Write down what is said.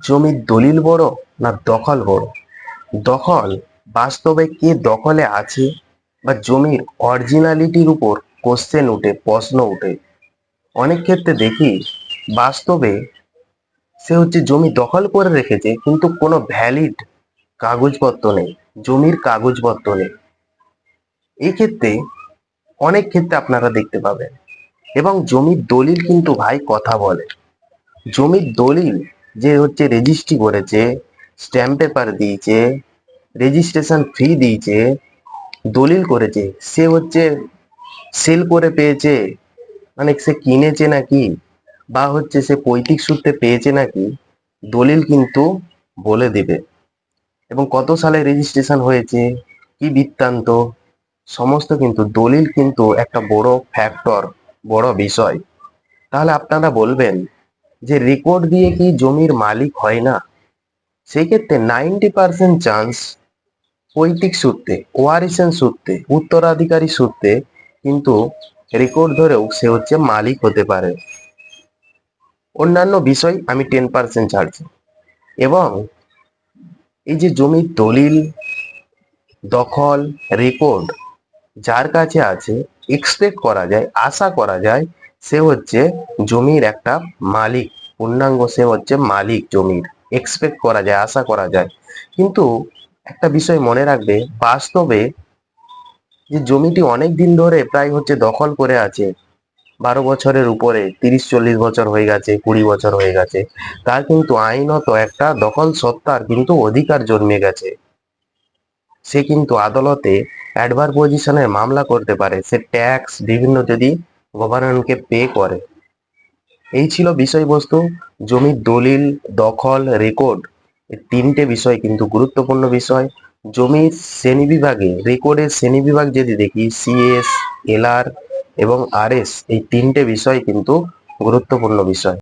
জমির দলিল বড় না দখল বড়? দখল বাস্তবে কে দখলে আছে বা জমির অরিজিনালিটির উপর কোশ্চেন উঠে, প্রশ্ন উঠে? অনেক ক্ষেত্রে দেখি বাস্তবে সে হচ্ছে জমি দখল করে রেখেছে, কিন্তু কোনো ভ্যালিড কাগজপত্র নেই, জমির কাগজপত্র নেই। এই ক্ষেত্রে অনেক ক্ষেত্রে আপনারা দেখতে পাবেন। এবং জমির দলিল কিন্তু ভাই কথা বলে। জমির দলিল যে হচ্ছে রেজিস্ট্রি করেছে স্ট্যাম্প পেপার দিয়েছে রেজিস্ট্রেশন ফি দিয়েছে, দলিল করেছে, সে হচ্ছে সেল করে পেয়েছে। মানে সে কিনেছে নাকি বা হচ্ছে সে পৈতৃক সূত্রে পেয়েছে নাকি, দলিল কিন্তু বলে দিবে। এবং কত সালে রেজিস্ট্রেশন হয়েছে, কি বৃত্তান্ত, সমস্ত কিন্তু দলিল কিন্তু একটা বড় ফ্যাক্টর বড় বিষয়। তাহলে আপনারা বলবেন যে রেকর্ড দিয়ে কি জমির মালিক হয় না? সেক্ষেত্রে নাইনটি পার্সেন্ট চান্স পৈতৃক সূত্রে ওয়ারিসেন সূত্রে, উত্তরাধিকারী সূত্রে কিন্তু রেকর্ড ধরেও সে হচ্ছে মালিক হতে পারে। অন্যান্য বিষয় আমি টেন পার্সেন্ট ছাড়ছি। এবং এই যে জমির দলিল, দখল রেকর্ড যার কাছে আছে এক্সপেক্ট করা যায়, আশা করা যায় সে হচ্ছে জমির একটা মালিক। পূর্ণাঙ্গ সে হচ্ছে মালিক জমির। এক্সপেক্ট করা যায়, আশা করা যায়। কিন্তু একটা বিষয় মনে রাখবে, বাস্তবে যে জমিটি অনেক দিন ধরে প্রায় হচ্ছে দখল করে আছে। বারো বছরের উপরে, তিরিশ, চল্লিশ বছর হয়ে গেছে, কুড়ি বছর হয়ে গেছে। তার কিন্তু আইনত একটা দখল সত্তার কিন্তু অধিকার জন্মে গেছে। সে কিন্তু আদালতে অ্যাডভার পজিশনের মামলা করতে পারে। সে ট্যাক্স বিভিন্ন যদি গভর্নমেন্টকে পে করে। এই ছিল বিষয়বস্তু। জমির দলিল, দখল রেকর্ড তিনটে বিষয় কিন্তু গুরুত্বপূর্ণ বিষয়। জমির শ্রেণি বিভাগে রেকর্ডের শ্রেণি বিভাগ যদি দেখি সিএস এলআর এবং আরএস এই তিনটে বিষয় কিন্তু গুরুত্বপূর্ণ বিষয়।